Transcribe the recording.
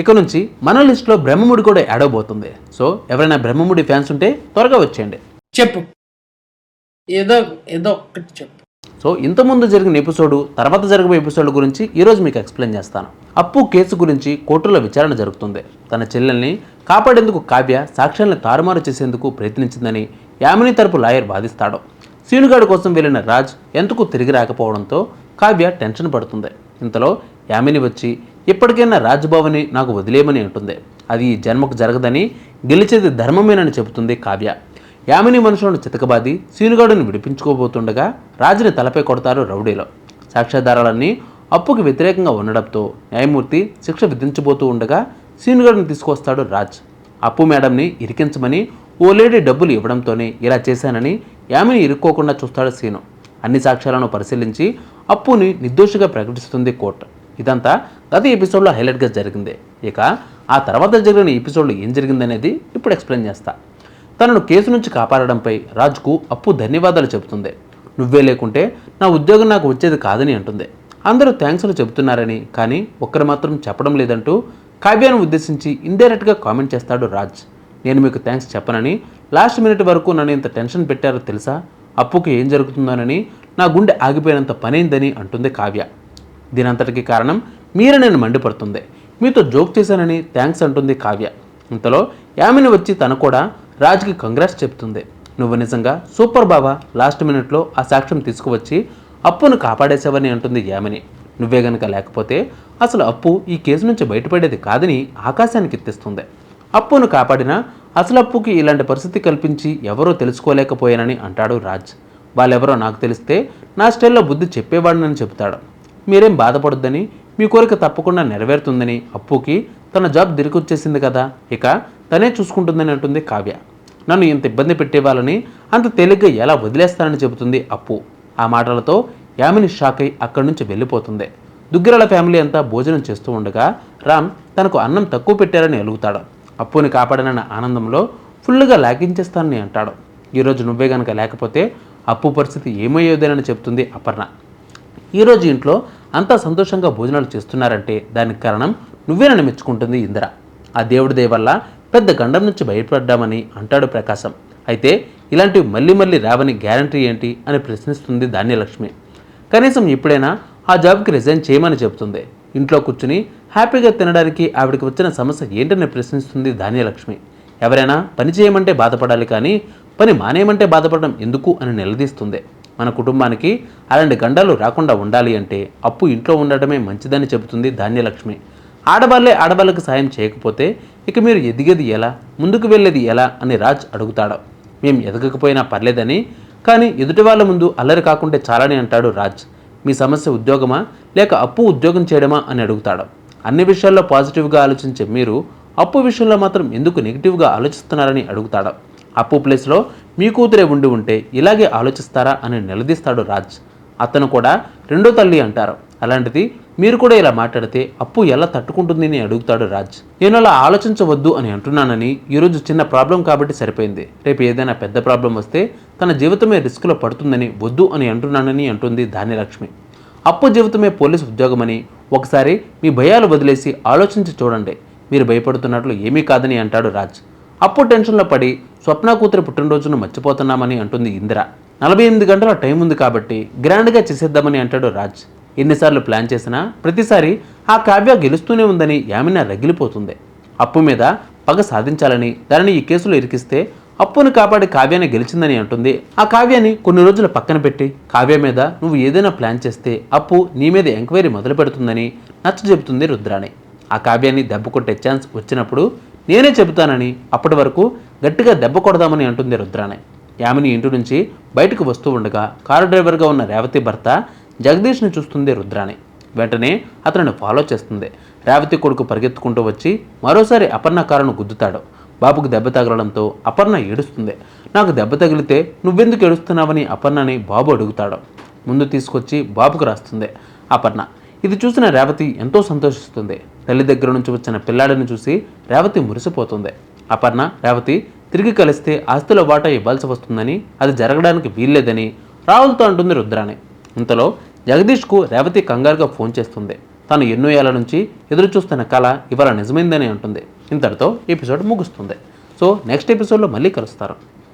ఇక నుంచి మన లిస్ట్లో బ్రహ్మముడి కూడా యాడ్ అవబోతుంది. సో ఎవరైనా బ్రహ్మముడి ఫ్యాన్స్ ఉంటే త్వరగా వచ్చేయండి. చెప్పు. ఏదో ఏదో ఒక్కటి చెప్పు. సో ఇంతకుముందు జరిగిన ఎపిసోడు తర్వాత జరగబోయే ఎపిసోడ్ గురించి ఈరోజు మీకు ఎక్స్ప్లెయిన్ చేస్తాను. అప్పు కేసు గురించి కోర్టులో విచారణ జరుగుతుంది. తన చెల్లెల్ని కాపాడేందుకు కావ్య సాక్ష్యాలను తారుమారు చేసేందుకు ప్రయత్నించిందని యామిని తరపు లాయర్ వాదిస్తాడు. సీనుగాడు కోసం వెళ్ళిన రాజ్ ఎందుకు తిరిగి రాకపోవడంతో కావ్య టెన్షన్ పడుతుంది. ఇంతలో యామిని వచ్చి ఇప్పటికైనా రాజ్భవని నాకు వదిలేయమని అంటుంది. అది ఈ జన్మకు జరగదని గెలిచేది ధర్మమేనని చెబుతుంది కావ్య. యామిని మనుషులను చితకబాది శీనుగాడుని విడిపించుకోబోతుండగా రాజుని తలపై కొడతారు రౌడీలో. సాక్ష్యాధారాలన్నీ అప్పుకి వ్యతిరేకంగా ఉండడంతో న్యాయమూర్తి శిక్ష విధించబోతూ ఉండగా శీనుగాడుని తీసుకొస్తాడు రాజ్. అప్పు మేడంని ఇరికించమని ఓ లేడీ డబ్బులు ఇవ్వడంతోనే ఇలా చేశానని యామిని ఇరుక్కోకుండా చూస్తాడు సీను. అన్ని సాక్ష్యాలను పరిశీలించి అప్పుని నిర్దోషిగా ప్రకటిస్తుంది కోర్టు. ఇదంతా గత ఎపిసోడ్లో హైలైట్గా జరిగింది. ఇక ఆ తర్వాత జరిగిన ఎపిసోడ్లో ఏం జరిగిందనేది ఇప్పుడు ఎక్స్ప్లెయిన్ చేస్తా. తనను కేసు నుంచి కాపాడడంపై రాజ్కు అప్పు ధన్యవాదాలు చెబుతుంది. నువ్వే లేకుంటే నా ఉద్యోగం నాకు వచ్చేది కాదని అంటుంది. అందరూ థ్యాంక్స్లు చెబుతున్నారని కానీ ఒక్కరు మాత్రం చెప్పడం లేదంటూ కావ్యాను ఉద్దేశించి ఇండైరెక్ట్గా కామెంట్ చేస్తాడు రాజ్. నేను మీకు థ్యాంక్స్ చెప్పనని లాస్ట్ మినిట్ వరకు నన్ను ఇంత టెన్షన్ పెట్టారో తెలుసా? అప్పుకి ఏం జరుగుతుందోనని నా గుండె ఆగిపోయినంత పనైందని అంటుంది కావ్య. దీనంతటికి కారణం మీరే నేను మండిపడుతుంది. మీతో జోక్ చేశానని థ్యాంక్స్ అంటుంది కావ్య. ఇంతలో యామిని వచ్చి తను కూడా రాజ్కి కంగ్రాట్స్ చెప్తుంది. నువ్వు నిజంగా సూపర్ బాబా లాస్ట్ మినిట్లో ఆ సాక్ష్యం తీసుకువచ్చి అప్పును కాపాడేశావని అంటుంది యామిని. నువ్వే గనక లేకపోతే అసలు అప్పు ఈ కేసు నుంచి బయటపడేది కాదని ఆకాశానికి ఎత్తిస్తుంది. అప్పును కాపాడినా అసలు అప్పుకి ఇలాంటి పరిస్థితి కల్పించి ఎవరో తెలుసుకోలేకపోయానని అంటాడు రాజ్. వాళ్ళెవరో నాకు తెలిస్తే నా స్టైల్లో బుద్ధి చెప్పేవాడినని చెబుతాడు. మీరేం బాధపడొద్దని మీ కోరిక తప్పకుండా నెరవేరుతుందని అప్పుకి తన జాబ్ దిరికొచ్చేసింది కదా. ఇక తనే చూసుకుంటుందని అంటుంది కావ్య. నన్ను ఇంత ఇబ్బంది పెట్టేవాళ్ళని అంత తేలిగ్గా ఎలా వదిలేస్తానని చెబుతుంది అప్పు. ఆ మాటలతో యామిని షాక్ అయి అక్కడి నుంచి వెళ్ళిపోతుంది. దుగ్గిరాల ఫ్యామిలీ అంతా భోజనం చేస్తూ ఉండగా రామ్ తనకు అన్నం తక్కువ పెట్టారని అలుగుతాడు. అప్పుని కాపాడనన్న ఆనందంలో ఫుల్గా లాగించేస్తానని అంటాడు. ఈరోజు నువ్వే గనక లేకపోతే అప్పు పరిస్థితి ఏమయ్యేదేనని చెప్తుంది అపర్ణ. ఈరోజు ఇంట్లో అంతా సంతోషంగా భోజనాలు చేస్తున్నారంటే దానికి కారణం నువ్వేనని మెచ్చుకుంటుంది ఇందిర. ఆ దేవుడి దయ వల్ల పెద్ద గండం నుంచి బయటపడ్డామని అంటాడు ప్రకాశం. అయితే ఇలాంటివి మళ్ళీ మళ్ళీ రావని గ్యారంటీ ఏంటి అని ప్రశ్నిస్తుంది ధాన్యలక్ష్మి. కనీసం ఇప్పుడైనా ఆ జాబ్కి రిజైన్ చేయమని చెబుతుంది. ఇంట్లో కూర్చుని హ్యాపీగా తినడానికి ఆవిడకి వచ్చిన సమస్య ఏంటని ప్రశ్నిస్తుంది ధాన్యలక్ష్మి. ఎవరైనా పని చేయమంటే బాధపడాలి కానీ పని మానేయమంటే బాధపడడం ఎందుకు అని నిలదీస్తుంది. మన కుటుంబానికి అలాంటి గండాలు రాకుండా ఉండాలి అంటే అప్పు ఇంట్లో ఉండడమే మంచిదని చెబుతుంది ధాన్యలక్ష్మి. ఆడవాళ్ళే ఆడవాళ్ళకి సాయం చేయకపోతే ఇక మీరు ఎదిగేది ఎలా? ముందుకు వెళ్ళేది ఎలా? అని రాజ్ అడుగుతాడు. మేము ఎదగకపోయినా పర్లేదని కానీ ఎదుటి వాళ్ళ ముందు అల్లరి కాకుంటే చాలని అంటాడు రాజ్. మీ సమస్య ఉద్యోగమా? లేక అప్పు ఉద్యోగం చేయడమా? అని అడుగుతాడు. అన్ని విషయాల్లో పాజిటివ్గా ఆలోచించే మీరు అప్పు విషయంలో మాత్రం ఎందుకు నెగిటివ్గా ఆలోచిస్తున్నారని అడుగుతాడు. అప్పు ప్లేస్లో మీ కూతురే ఉండి ఉంటే ఇలాగే ఆలోచిస్తారా అని నిలదీస్తాడు రాజ్. అతను కూడా రెండో తల్లి అంటారు. అలాంటిది మీరు కూడా ఇలా మాట్లాడితే అప్పు ఎలా తట్టుకుంటుంది అని అడుగుతాడు రాజ్. నేను అలా ఆలోచించవద్దు అని అంటున్నానని ఈరోజు చిన్న ప్రాబ్లం కాబట్టి సరిపోయింది. రేపు ఏదైనా పెద్ద ప్రాబ్లం వస్తే తన జీవితమే రిస్క్లో పడుతుందని వద్దు అని అంటున్నానని అంటుంది ధాన్యలక్ష్మి. అప్పు జీవితమే పోలీసు ఉద్యోగమని ఒకసారి మీ భయాలు వదిలేసి ఆలోచించి చూడండి. మీరు భయపడుతున్నట్లు ఏమీ కాదని అంటాడు రాజ్. అప్పు టెన్షన్లో పడి స్వప్న కూతురు పుట్టినరోజును మర్చిపోతున్నామని అంటుంది ఇందిర. నలభై ఎనిమిది గంటల టైం ఉంది కాబట్టి గ్రాండ్గా చేసేద్దామని అంటాడు రాజ్. ఎన్నిసార్లు ప్లాన్ చేసినా ప్రతిసారి ఆ కావ్య గెలుస్తూనే ఉందని యామిన రగిలిపోతుంది. అప్పు మీద పగ సాధించాలని దానిని ఈ కేసులో ఇరికిస్తే అప్పును కాపాడి కావ్యాన్ని గెలిచిందని అంటుంది. ఆ కావ్యాన్ని కొన్ని రోజులు పక్కన పెట్టి కావ్య మీద నువ్వు ఏదైనా ప్లాన్ చేస్తే అప్పు నీ మీద ఎంక్వైరీ మొదలు పెడుతుందని నచ్చ చెబుతుంది రుద్రాణి. ఆ కావ్యాన్ని దెబ్బ కొట్టే ఛాన్స్ వచ్చినప్పుడు నేనే చెబుతానని అప్పటి వరకు గట్టిగా దెబ్బ కొడదామని అంటుంది రుద్రాణి. యామిని ఇంటి నుంచి బయటకు వస్తూ ఉండగా కారు డ్రైవర్గా ఉన్న రేవతి భర్త జగదీష్ని చూస్తుంది రుద్రాణి. వెంటనే అతనిని ఫాలో చేస్తుంది. రేవతి కొడుకు పరిగెత్తుకుంటూ వచ్చి మరోసారి అపర్ణ కారును గుద్దుతాడు. బాబుకు దెబ్బ తగలడంతో అపర్ణ ఏడుస్తుంది. నాకు దెబ్బ తగిలితే నువ్వెందుకు ఏడుస్తున్నావని అపర్ణని బాబు అడుగుతాడు. ముందు తీసుకొచ్చి బాబుకు రాస్తుంది. అపర్ణ ఇది చూసిన రేవతి ఎంతో సంతోషిస్తుంది. తల్లి దగ్గర నుంచి వచ్చిన పిల్లాడిని చూసి రేవతి మురిసిపోతుంది. అపర్ణ రేవతి తిరిగి కలిస్తే ఆస్తిలో వాటా ఇవ్వాల్సి వస్తుందని అది జరగడానికి వీల్లేదని రాహుల్తో అంటుంది రుద్రాణి. ఇంతలో జగదీష్కు రేవతి కంగారుగా ఫోన్ చేస్తుంది. తను ఎన్నో ఏళ్ళ నుంచి ఎదురు చూస్తున్న కళ ఇవాళ నిజమైందని అంటుంది. ఇంతటితో ఎపిసోడ్ ముగుస్తుంది. సో నెక్స్ట్ ఎపిసోడ్లో మళ్ళీ కలుస్తారు.